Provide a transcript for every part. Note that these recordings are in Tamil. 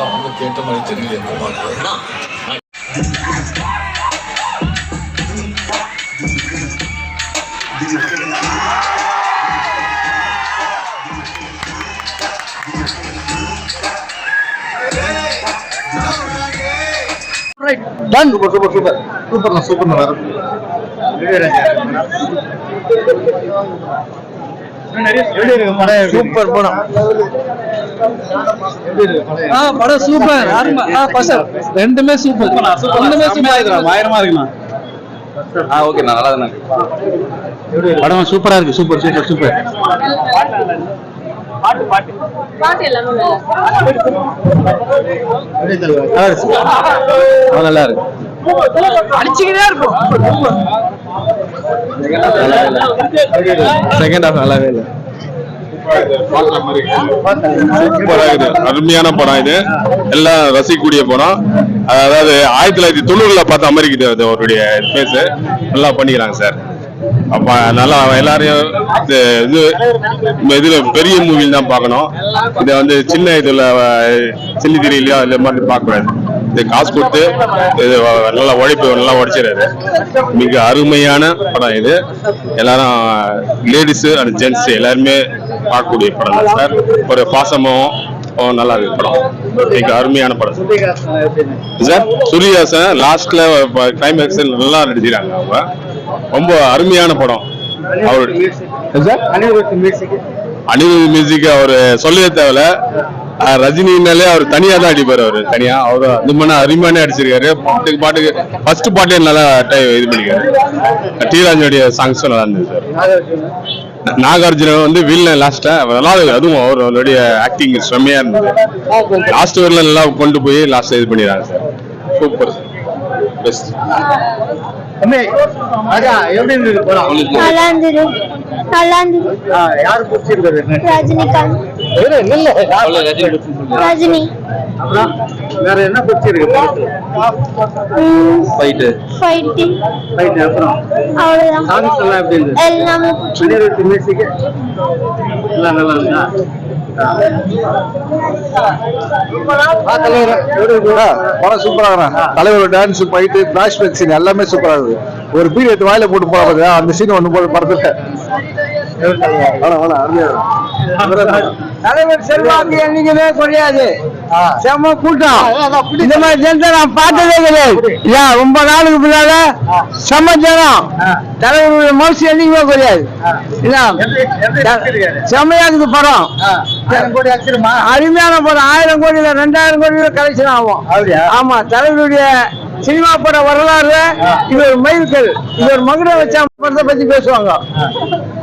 இதெல்லாம் அவங்க கேட்ட மாதிரி தெரியல டன் சூப்பர் சூப்பர் சூப்பர் வேற ஆ படம் சூப்பர் ரெண்டுமே சூப்பர் ரெண்டுமே சூப்பர் பயங்கரமா இருக்குண்ணா. ஆ ஓகே நல்லா தானே படம் சூப்பரா இருக்கு. சூப்பர் சூப்பர் சூப்பர் பாட்டு எல்லாமே நல்லா நல்லா இருக்கு. அடிச்சுக்கிட்டே இருக்கும் செகண்ட் ஹாஃப் நல்லாவே இல்லை. அருமையான படம் இது. எல்லாம் ரசிக்கக்கூடிய படம். அதாவது ஆயிரத்தி தொள்ளாயிரத்தி தொண்ணூறுல பார்த்த மாதிரி அது அவருடைய பேஸ் நல்லா பண்ணிக்கிறாங்க சார். அப்ப நல்லா எல்லாரையும் இது இது இதுல பெரிய மூவில தான் பார்க்கணும். இதை வந்து சின்ன இதுல சின்ன திரையிலயோ இந்த மாதிரி பார்க்க கூடாது இது காசு கொடுத்து இது நல்லா உழைப்பு நல்லா உழைச்சிடாரு மிக அருமையான படம் இது. எல்லாரும் லேடிஸ் அண்ட் ஜென்ட்ஸ் எல்லாருமே பார்க்கக்கூடிய படம் தான் சார். ஒரு பாசமும் நல்லா இருக்கு படம். மிக அருமையான படம். சார் சூரியஹாசன் லாஸ்ட்ல கிளைமேக்ஸ் நல்லா நடிச்சிருக்காங்க அவங்க. ரொம்ப அருமையான படம். அவரு அனிருத் மியூசிக் அவரு சொல்லவே தேவையில்ல. ரஜினினாலே அவர் தனியா தான் அடிப்பாரு அவரு தனியா. அவரு அந்த மாதிரி அடிச்சிருக்காரு. பாட்டுக்கு பாட்டுக்கு ஃபர்ஸ்ட் பாட்டே நல்லா டை- இது பண்ணிருக்காரு. டிராஜனுடைய சாங்ஸும் நல்லா இருந்தது சார் நாகார்ஜுன வந்து வீல்ல லாஸ்டா நல்லா அதுவும் அவர் அவருடைய ஆக்டிங் செம்மையா இருந்தது. லாஸ்ட் வரல நல்லா கொண்டு போய் லாஸ்ட் இது பண்ணிடுறாங்க சார். சூப்பர் பெஸ்ட் எப்படி இருந்தது படம் நல்லா இருந்தது நல்லா இருந்தது யாரு பிடிச்சிருக்காரு ரஜினிகாந்த். ரஜினி வேற என்ன பிடிச்சிருக்கு ஃபைட்டு ஃபைட்டிங் ஃபைட் அப்புறம்? அவ்வளவுதான். சாங்ஸ் எல்லாம் எப்படி இருந்தது? எல்லாமே பிடிச்சி அனிருத் மியூசிக் எல்லாம் நல்லா இருக்கா படம் சூப்பரா இருக்கிறான் தலைவர் டான்ஸ் ஃபைட்டு சீன் எல்லாமே சூப்பரா ஒரு பீரியட் வாயில போட்டு போறது அந்த சீன் ஒண்ணு போட்டு படத்துல தலைவர் செல்வாக்கு என்னைக்குமே குறையாது. செம்ம கூட்டம். இந்த மாதிரி ஜனத்தை நான் பார்த்ததே கிடையாது. ஏன் ரொம்ப நாளுக்கு பின்னால செம்ம ஜனம். தலைவருடைய மனசு என்னைக்குமே என்ன? செம்மையா இருக்குது படம். அருமையான படம். ஆயிரம் கோடியில ரெண்டாயிரம் கோடியில கலெக்ஷன் ஆகும். ஆமா தலைவருடைய சினிமா பட வரலாறு இது ஒரு மைல்கல். இது ஒரு மகுட வச்சா படத்தை பத்தி பேசுவாங்க.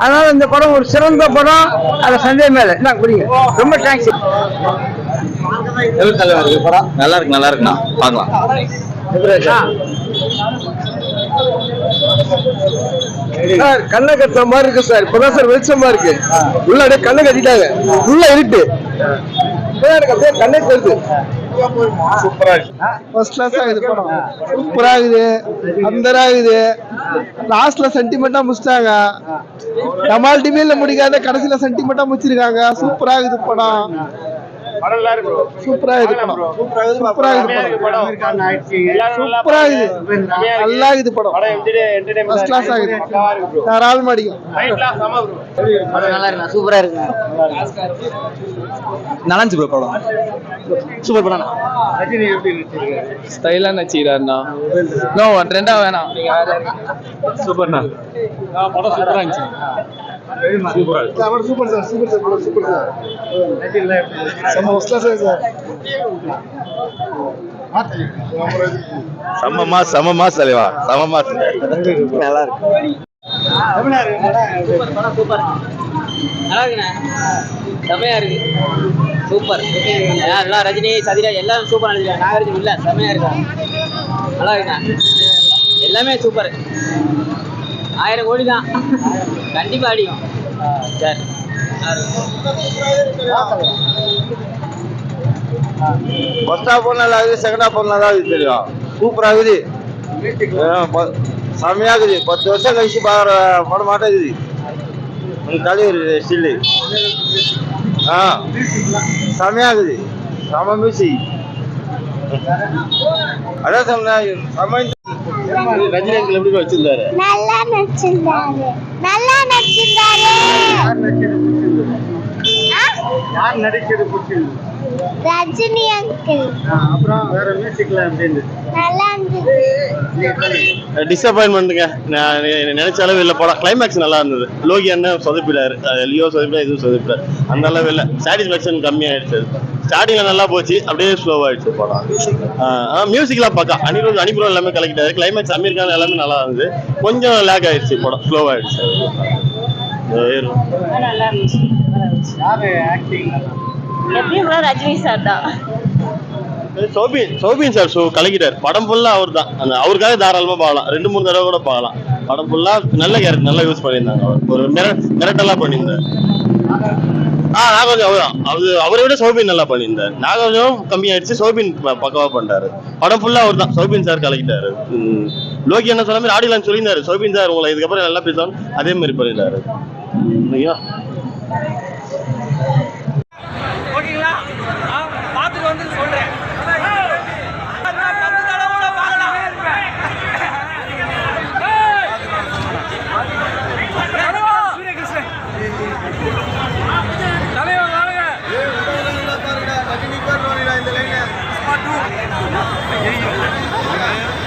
அதனால இந்த படம் ஒரு சிறந்த படம். அதுல சந்தேகமே இல்லை. என்ன குடிங்க. ரொம்ப தேங்க்ஸ் நல்லா இருக்கு நல்லா இருக்குண்ணா பார்க்கலாம் சார் கண்ணை கட்டுற மாதிரி இருக்கு சார். இப்பதான் சார் வெளிச்சமா இருக்கு. உள்ள அப்படியே கண்ணை கட்டிட்டாங்க. உள்ள இருட்டு. எனக்கு அப்படியே கண்ணை தெரியுது. சூப்பரா இருக்கு. ஃபர்ஸ்ட் கிளாஸ் ஆகுது படம் சூப்பரா ஆகுது அந்தரா ஆகுது லாஸ்ட்ல சென்டிமெண்டா முடிச்சிட்டாங்க. கமால் டிவில முடிக்காத கடைசியில சென்டிமெண்டா முடிச்சிருக்காங்க. சூப்பரா ஆகுது படம். சூப்பரா இருக்குது படம். சூப்பரா இருக்குது படம். சூப்பரா இருக்குது நல்லா இருக்குது படம். ஃபர்ஸ்ட் கிளாஸ் ஆகுது. தாராளமா அடிக்கும் நல்லா இருக்கு சூப்பரா இருக்கு நல்லா இருந்துச்சு ப்ரோ படம். சூப்பர் படம் ஸ்டைலா நடிச்சிக்கிறாருண்ணா. நோ ட்ரெண்டா வேணாம். சூப்பர்ண்ணா. படம் சூப்பரா இருந்துச்சு. Super sir super sir super sir செம்ம சார் சமமா சமமா தலைவா சமமா நல்லா இருக்கு சூப்பர் படம் சூப்பர் நல்லா இருக்குண்ணே செமையா இருக்கு சூப்பர் எல்லாம் ரஜினி சதிராஜ் எல்லாம் சூப்பர் நடிச்சிருக்காங்க நாகார்ஜுன் இல்ல செமையா இருக்கு நல்லா இருக்குண்ணே எல்லாமே சூப்பர் ஆயிரம் கோடி தான் கண்டிப்பா அடிக்கும் சரி. ஃபர்ஸ்ட் ஹாஃப் நல்லா இருக்குது செகண்ட் ஹாஃப் நல்லா இருக்குது தெரியும். சூப்பரா இருக்குது. ஆ, இருக்குது. பத்து வருஷம் கழிச்சு பாக்குற படம் இருக்குது தலைவர் ஸ்டில்லு ஆ இருக்குது. செம மியூசிக். அதான் சொன்னேன் ரஜினி அங்கிள் எப்படி வச்சிருந்தாரு. நல்லா நடிச்சிருந்தாரு. நல்லா நடிச்சிருந்தாரு? யார் நடிக்கிறது பிடிச்சிருக்கு ரஜினி அங்கிள் அப்புறம் வேற மியூசிக்ல அப்படின்னு நல்லா இருந்தது டிசப்பாயின்மெண்ட்டுங்க நான் நினைச்ச அளவு இல்லை. படம் கிளைமேக்ஸ் நல்லா இருந்தது. லோகி அண்ணன் சொதப்பிடாரு. அது லியோ சொதப்பிடா இதுவும் சொதப்பிடாரு அந்த அளவு இல்லை. சாட்டிஸ்ஃபேக்ஷன் கம்மியாயிடுச்சு ஸ்டார்டிங்ல நல்லா போச்சு. அப்படியே ஸ்லோ ஆயிடுச்சு படம். மியூசிக்லாம் பார்க்க. அனிருத் அனிபுரம் எல்லாமே கலக்கிட்டாரு. கிளைமேக்ஸ் அமீர் கான் எல்லாமே நல்லா இருந்தது. கொஞ்சம் லேக் ஆயிடுச்சு படம். ஸ்லோ ஆயிடுச்சு. வேறு யாரு ஆக்டிங் எப்பயும் ரஜினி சார் தான். சோபின் சோபின் சார் சோ கலக்கிட்டார். படம் ஃபுல்லா அவர் தான் அந்த அவருக்காக தாராளமா பார்க்கலாம் ரெண்டு மூணு தடவை கூட பார்க்கலாம் படம் ஃபுல்லா நல்ல கேரக்டர் நல்லா யூஸ் பண்ணியிருந்தாங்க. அவர் ஒரு மிரட்டலா பண்ணியிருந்தார். ஆ நாகார்ஜுன் அவர் அது அவரை விட சோபின் நல்லா பண்ணியிருந்தார். நாகார்ஜுனும் கம்மியாயிடுச்சு. சோபின் பக்கவா பண்றாரு பண்ணிட்டாரு. படம் ஃபுல்லா அவர் தான் சோபின் சார் கலக்கிட்டாரு. லோகி என்ன சொன்ன மாதிரி ஆடிலான்னு சொல்லியிருந்தாரு. சோபின் சார் உங்களை இதுக்கப்புறம் நல்லா பேசுவாங்க அதே மாதிரி பண்ணிட்டாரு. ஐயா. இந்த லைன்